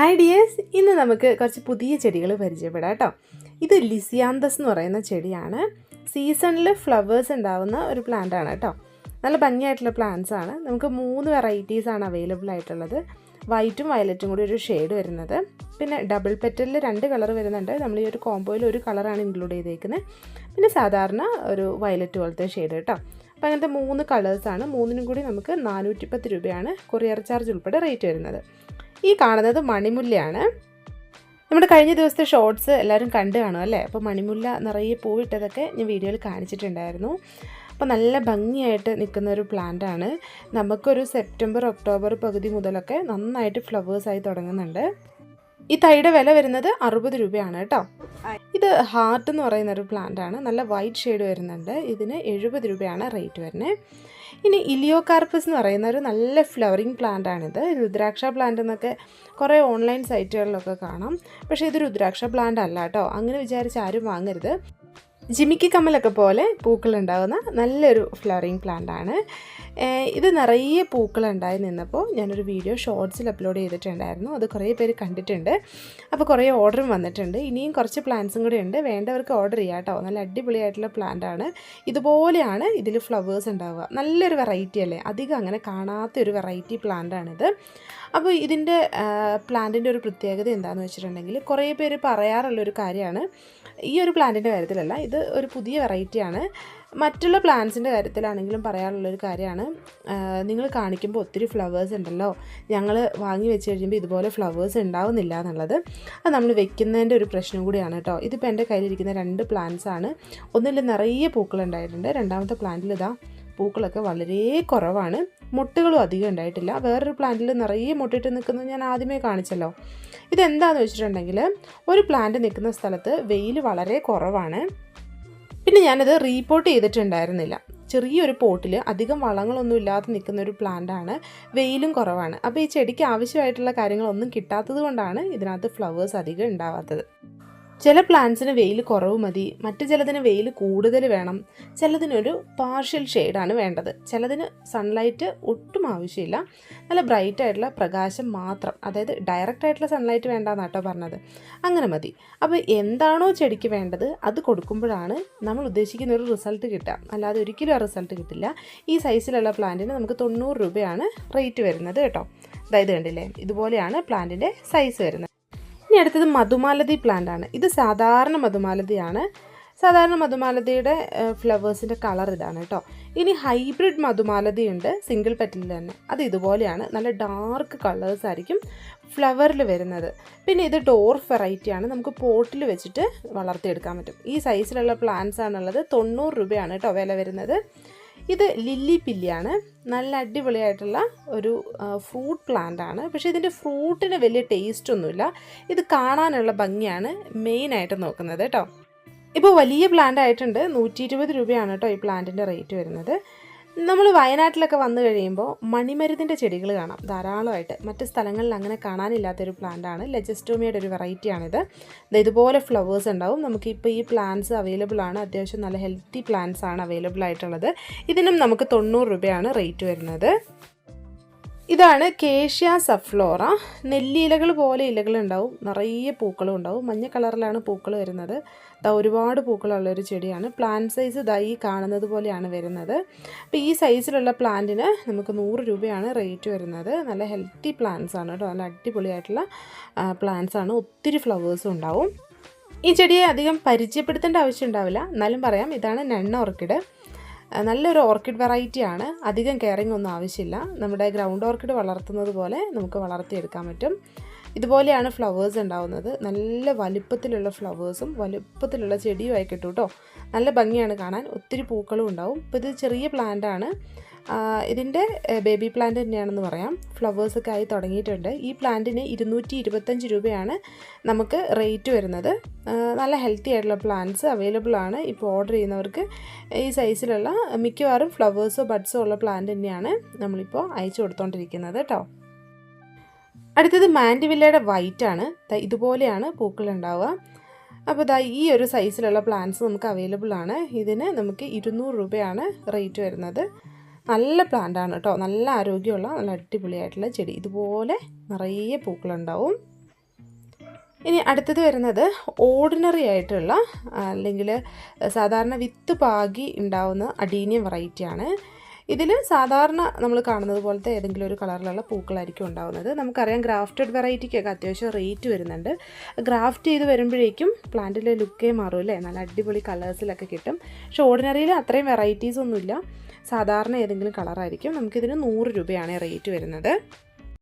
Hi dears ഇന്ന് നമുക്ക് കുറച്ച് പുതിയ ചെടികൾ പരിചയപ്പെടാം കേട്ടോ. ഇത് ലിസിയാന്തസ് എന്ന് പറയുന്ന ചെടിയാണ്. സീസണിൽ ഫ്ലവേഴ്സ് ഉണ്ടാവുന്ന ഒരു പ്ലാന്റ് ആണ് കേട്ടോ. നല്ല ഭംഗിയായിട്ടുള്ള പ്ലാന്റ്സ് ആണ്. നമുക്ക് മൂന്ന് വെറൈറ്റീസ് ആണ് അവൈലബിൾ ആയിട്ടുള്ളത്. വൈറ്റും വയലറ്റും കൂടി ഒരു ഷെയ്ഡ് വരുന്നത്. പിന്നെ ഡബിൾ പെറ്റലിൽ രണ്ട് കളർ വരുന്നുണ്ട്. നമ്മൾ ഈ ഒരു കോമ്പോയിൽ ഒരു കളറാണ് ഇൻക്ലൂഡ് ചെയ്തേക്കുന്നത്. പിന്നെ സാധാരണ ഒരു വയലറ്റ് പോലത്തെ ഷെയ്ഡ് കേട്ടോ. അപ്പോൾ അങ്ങനത്തെ മൂന്ന് കളേഴ്സാണ് മൂന്നിനും കൂടി നമുക്ക് നാനൂറ്റി പത്ത് രൂപയാണ് കൊറിയർ ചാർജ് ഉൾപ്പെടെ റേറ്റ് വരുന്നത്. ഈ കാണുന്നത് മണിമുല്ലയാണ്. നമ്മുടെ കഴിഞ്ഞ ദിവസത്തെ ഷോർട്സ് എല്ലാവരും കണ്ടു കാണും അല്ലേ? അപ്പോൾ മണിമുല്ല നിറയെ പൂവിട്ടതൊക്കെ ഞാൻ വീഡിയോയിൽ കാണിച്ചിട്ടുണ്ടായിരുന്നു. അപ്പോൾ നല്ല ഭംഗിയായിട്ട് നിൽക്കുന്ന ഒരു പ്ലാന്റ് ആണ്. നമുക്കൊരു സെപ്റ്റംബർ ഒക്ടോബർ പകുതി മുതലൊക്കെ നന്നായിട്ട് ഫ്ലവേഴ്സായി തുടങ്ങുന്നുണ്ട്. ഈ തൈയുടെ വില വരുന്നത് അറുപത് രൂപയാണ് കേട്ടോ. ഇത് ഹാർട്ട് എന്ന് പറയുന്ന ഒരു പ്ലാന്റ് ആണ്. നല്ല വൈറ്റ് ഷെയ്ഡ് വരുന്നുണ്ട്. ഇതിന് എഴുപത് രൂപയാണ് റേറ്റ് വരുന്നത്. ഇനി ഇലിയോ കാർപ്പസ് എന്ന് പറയുന്ന ഒരു നല്ല ഫ്ലവറിങ് പ്ലാന്റ് ആണിത്. രുദ്രാക്ഷ പ്ലാന്റ് എന്നൊക്കെ കുറേ ഓൺലൈൻ സൈറ്റുകളിലൊക്കെ കാണാം. പക്ഷേ ഇത് രുദ്രാക്ഷ പ്ലാന്റ് അല്ല കേട്ടോ. അങ്ങനെ വിചാരിച്ച് ആരും വാങ്ങരുത്. ജിമിക്കി കമ്മലൊക്കെ പോലെ പൂക്കളുണ്ടാകുന്ന നല്ലൊരു ഫ്ലവറിങ് പ്ലാന്റ് ആണ്. ഇത് നിറയെ പൂക്കളുണ്ടായി നിന്നപ്പോൾ ഞാനൊരു വീഡിയോ ഷോർട്സിൽ അപ്ലോഡ് ചെയ്തിട്ടുണ്ടായിരുന്നു. അത് കുറേ പേര് കണ്ടിട്ടുണ്ട്. അപ്പോൾ കുറേ ഓർഡറും വന്നിട്ടുണ്ട്. ഇനിയും കുറച്ച് പ്ലാന്റ്സും കൂടി ഉണ്ട്. വേണ്ടവർക്ക് ഓർഡർ ചെയ്യാം കേട്ടോ. നല്ല അടിപൊളിയായിട്ടുള്ള പ്ലാന്റ് ആണ്. ഇതുപോലെയാണ് ഇതിൽ ഫ്ലവേഴ്സ് ഉണ്ടാവുക. നല്ലൊരു വെറൈറ്റി അല്ലേ? അധികം അങ്ങനെ കാണാത്ത ഒരു വെറൈറ്റി പ്ലാന്റ് ആണിത്. അപ്പോൾ ഇതിന്റെ പ്ലാന്റിന്റെ ഒരു പ്രത്യേകത എന്താണെന്ന് വെച്ചിട്ടുണ്ടെങ്കിൽ കുറേ പേര് പറയാറുള്ളൊരു കാര്യമാണ്. ഈ ഒരു പ്ലാന്റിന്റെ കാര്യത്തിലല്ല ഇത് ഒരു പുതിയ വെറൈറ്റിയാണ്. മറ്റുള്ള പ്ലാന്റ്സിന്റെ കാര്യത്തിലാണെങ്കിലും പറയാനുള്ളൊരു കാര്യമാണ്. നിങ്ങൾ കാണിക്കുമ്പോൾ ഒത്തിരി ഫ്ലവേഴ്സ് ഉണ്ടല്ലോ. ഞങ്ങൾ വാങ്ങി വെച്ച് കഴിയുമ്പോൾ ഇതുപോലെ ഫ്ലവേഴ്സ് ഉണ്ടാവുന്നില്ല എന്നുള്ളത് അത് നമ്മൾ വെക്കുന്നതിന്റെ ഒരു പ്രശ്നം കൂടിയാണ് കേട്ടോ. ഇതിപ്പോൾ എന്റെ കയ്യിലിരിക്കുന്ന രണ്ട് പ്ലാന്റ്സ് ആണ്. ഒന്നിൽ നിറയെ പൂക്കൾ ഉണ്ടായിട്ടുണ്ട്. രണ്ടാമത്തെ പ്ലാന്റിൽ ഇതാ പൂക്കളൊക്കെ വളരെ കുറവാണ്. മുട്ടുകളും അധികം ഉണ്ടായിട്ടില്ല. വേറൊരു പ്ലാന്റിൽ നിറയെ മുട്ടിട്ട് നിൽക്കുന്നത് ഞാൻ ആദ്യമേ കാണിച്ചല്ലോ. ഇതെന്താണെന്ന് വെച്ചിട്ടുണ്ടെങ്കിൽ ഒരു പ്ലാന്റ് നിൽക്കുന്ന സ്ഥലത്ത് വെയിൽ വളരെ കുറവാണ്. പിന്നെ ഞാനത് റീപോർട്ട് ചെയ്തിട്ടുണ്ടായിരുന്നില്ല. ചെറിയൊരു പോട്ടിൽ അധികം വളങ്ങളൊന്നും ഇല്ലാതെ നിൽക്കുന്ന ഒരു പ്ലാന്റാണ് വെയിലും കുറവാണ്. അപ്പോൾ ഈ ചെടിക്ക് ആവശ്യമായിട്ടുള്ള കാര്യങ്ങളൊന്നും കിട്ടാത്തത് കൊണ്ടാണ് ഇതിനകത്ത് ഫ്ലവേഴ്സ് അധികം ഉണ്ടാവാത്തത്. ചില പ്ലാന്റ്സിന് വെയിൽ കുറവ് മതി. മറ്റു ചിലതിന് വെയിൽ കൂടുതൽ വേണം. ചിലതിനൊരു പാർഷ്യൽ ഷെയ്ഡാണ് വേണ്ടത്. ചിലതിന് സൺലൈറ്റ് ഒട്ടും ആവശ്യമില്ല. നല്ല ബ്രൈറ്റ് ആയിട്ടുള്ള പ്രകാശം മാത്രം. അതായത് ഡയറക്റ്റ് ആയിട്ടുള്ള സൺലൈറ്റ് വേണ്ടെന്ന് കേട്ടോ പറഞ്ഞത്. അങ്ങനെ മതി. അപ്പോൾ എന്താണോ ചെടിക്ക് വേണ്ടത് അത് കൊടുക്കുമ്പോഴാണ് നമ്മൾ ഉദ്ദേശിക്കുന്ന ഒരു റിസൾട്ട് കിട്ടുക. അല്ലാതെ ഒരിക്കലും ആ റിസൾട്ട് കിട്ടില്ല. ഈ സൈസിലുള്ള പ്ലാന്റിന് നമുക്ക് തൊണ്ണൂറ് രൂപയാണ് റേറ്റ് വരുന്നത് കേട്ടോ. അതായത് കണ്ടില്ലേ? ഇതുപോലെയാണ് പ്ലാന്റിന്റെ സൈസ് വരുന്നത്. അടുത്തത് മധുമാലതി പ്ലാന്റ് ആണ്. ഇത് സാധാരണ മധുമാലതിയാണ്. സാധാരണ മധുമാലതിയുടെ ഫ്ലവേഴ്സിന്റെ കളർ ഇതാണ് കേട്ടോ. ഇനി ഹൈബ്രിഡ് മധുമാലതി ഉണ്ട് സിംഗിൾ പെറ്റിൽ തന്നെ. അത് ഇതുപോലെയാണ്. നല്ല ഡാർക്ക് കളേഴ്സ് ആയിരിക്കും ഫ്ലവറിൽ വരുന്നത്. പിന്നെ ഇത് ഡോർഫ് വെറൈറ്റി ആണ്. നമുക്ക് പോട്ടിൽ വെച്ചിട്ട് വളർത്തിയെടുക്കാൻ പറ്റും. ഈ സൈസിലുള്ള പ്ലാന്റ്സ് ആണുള്ളത് തൊണ്ണൂറ് രൂപയാണ് കേട്ടോ വില വരുന്നത്. ഇത് ലില്ലി പില്ലിയാണ്. നല്ല അടിപൊളിയായിട്ടുള്ള ഒരു ഫ്രൂട്ട് പ്ലാന്റ് ആണ്. പക്ഷേ ഇതിന്റെ ഫ്രൂട്ടിന് വലിയ ടേസ്റ്റ് ഒന്നുമില്ല. ഇത് കാണാനുള്ള ഭംഗിയാണ് മെയിനായിട്ട് നോക്കുന്നത് കേട്ടോ. ഇപ്പോൾ വലിയ പ്ലാന്റ് ആയിട്ടുണ്ട്. നൂറ്റി ഇരുപത് രൂപയാണ് കേട്ടോ ഈ പ്ലാന്റിന്റെ റേറ്റ് വരുന്നത്. നമ്മൾ വയനാട്ടിലൊക്കെ വന്നു കഴിയുമ്പോൾ മണിമരുന്നിന്റെ ചെടികൾ കാണാം. ധാരാളമായിട്ട്. മറ്റ് സ്ഥലങ്ങളിൽ അങ്ങനെ കാണാനില്ലാത്തൊരു പ്ലാന്റാണ് ലെജസ്റ്റോമിയുടെ ഒരു വെറൈറ്റിയാണിത് ഇതുപോലെ ഫ്ലവേഴ്സ് ഉണ്ടാവും. നമുക്കിപ്പോൾ ഈ പ്ലാന്റ്സ് അവൈലബിൾ ആണ്. അത്യാവശ്യം നല്ല ഹെൽത്തി പ്ലാന്റ്സ് ആണ് അവൈലബിൾ ആയിട്ടുള്ളത്. ഇതിനും നമുക്ക് തൊണ്ണൂറ് രൂപയാണ് റേറ്റ് വരുന്നത്. ഇതാണ് കേഷ്യ സഫ്ലോറ. നെല്ലിയിലകൾ പോലെ ഇലകളുണ്ടാവും നിറയെ പൂക്കളും ഉണ്ടാവും. മഞ്ഞ കളറിലാണ് പൂക്കൾ വരുന്നത്. ഇതാ ഒരുപാട് പൂക്കളുള്ള ഒരു ചെടിയാണ്. പ്ലാന്റ് സൈസ് ദാ ഈ കാണുന്നത് പോലെയാണ് വരുന്നത്. അപ്പോൾ ഈ സൈസിലുള്ള പ്ലാന്റിന് നമുക്ക് നൂറ് രൂപയാണ് റേറ്റ് വരുന്നത്. നല്ല ഹെൽത്തി പ്ലാന്റ്സ് ആണ് കേട്ടോ. നല്ല അടിപൊളിയായിട്ടുള്ള പ്ലാന്റ്സ് ആണ്. ഒത്തിരി ഫ്ലവേഴ്സും ഉണ്ടാവും. ഈ ചെടിയെ അധികം പരിചയപ്പെടുത്തേണ്ട ആവശ്യം ഉണ്ടാവില്ല. എന്നാലും പറയാം ഇതാണ് നെണ്ണ ഓർക്കിഡ്. നല്ലൊരു ഓർക്കിഡ് വെറൈറ്റി ആണ്. അധികം കെയറിങ് ഒന്നും ആവശ്യമില്ല. നമ്മുടെ ഗ്രൗണ്ട് ഓർക്കിഡ് വളർത്തുന്നത് പോലെ നമുക്ക് വളർത്തിയെടുക്കാൻ പറ്റും. ഇതുപോലെയാണ് ഫ്ലവേഴ്സ് ഉണ്ടാവുന്നത്. നല്ല വലിപ്പത്തിലുള്ള ഫ്ലവേഴ്സും വലുപ്പത്തിലുള്ള ചെടിയുമായി കിട്ടും കേട്ടോ നല്ല ഭംഗിയാണ് കാണാൻ. ഒത്തിരി പൂക്കളും ഉണ്ടാവും. ഇപ്പോൾ ഇത് ചെറിയ പ്ലാന്റ് ആണ്. ഇതിന്റെ ബേബി പ്ലാന്റ് തന്നെയാണെന്ന് പറയാം. ഫ്ലവേഴ്സൊക്കെ ആയി തുടങ്ങിയിട്ടുണ്ട്. ഈ പ്ലാന്റിന് ഇരുന്നൂറ്റി ഇരുപത്തഞ്ച് രൂപയാണ് നമുക്ക് റേറ്റ് വരുന്നത്. നല്ല ഹെൽത്തി ആയിട്ടുള്ള പ്ലാന്റ്സ് അവൈലബിൾ ആണ്. ഇപ്പോൾ ഓർഡർ ചെയ്യുന്നവർക്ക് ഈ സൈസിലുള്ള മിക്കവാറും ഫ്ലവേഴ്സോ ബഡ്സോ ഉള്ള പ്ലാന്റ് തന്നെയാണ് നമ്മളിപ്പോൾ അയച്ചു കൊടുത്തോണ്ടിരിക്കുന്നത് കേട്ടോ അടുത്തത് മാൻഡിവില്ലയുടെ വൈറ്റ് ആണ്. ഇതുപോലെയാണ് പൂക്കൾ ഉണ്ടാവുക. അപ്പോൾ ഇതാ ഈ ഒരു സൈസിലുള്ള പ്ലാന്റ്സ് നമുക്ക് അവൈലബിൾ ആണ്. ഇതിന് നമുക്ക് ഇരുന്നൂറ് രൂപയാണ് റേറ്റ് വരുന്നത്. നല്ല പ്ലാന്റാണ് കേട്ടോ നല്ല ആരോഗ്യമുള്ള നല്ല അടിപൊളിയായിട്ടുള്ള ചെടി. ഇതുപോലെ നിറയെ പൂക്കളുണ്ടാവും. ഇനി അടുത്തത് വരുന്നത് ഓർഡിനറി ആയിട്ടുള്ള അല്ലെങ്കിൽ സാധാരണ വിത്ത് പാകി ഉണ്ടാവുന്ന അടീനിയം വെറൈറ്റിയാണ് ഇതിൽ സാധാരണ നമ്മൾ കാണുന്നത് പോലത്തെ ഏതെങ്കിലും ഒരു കളറിലുള്ള പൂക്കളായിരിക്കും ഉണ്ടാവുന്നത്. നമുക്കറിയാം ഗ്രാഫ്റ്റഡ് വെറൈറ്റിക്കൊക്കെ അത്യാവശ്യം റേറ്റ് വരുന്നുണ്ട്. ഗ്രാഫ്റ്റ് ചെയ്ത് വരുമ്പോഴേക്കും പ്ലാന്റിലെ ലുക്കേ മാറും അല്ലേ? നല്ല അടിപൊളി കളേഴ്സിലൊക്കെ കിട്ടും. പക്ഷേ ഓർഡിനറിയിൽ അത്രയും വെറൈറ്റീസ് ഒന്നുമില്ല. സാധാരണ ഏതെങ്കിലും കളറായിരിക്കും. നമുക്കിതിന് നൂറ് രൂപയാണ് റേറ്റ് വരുന്നത്.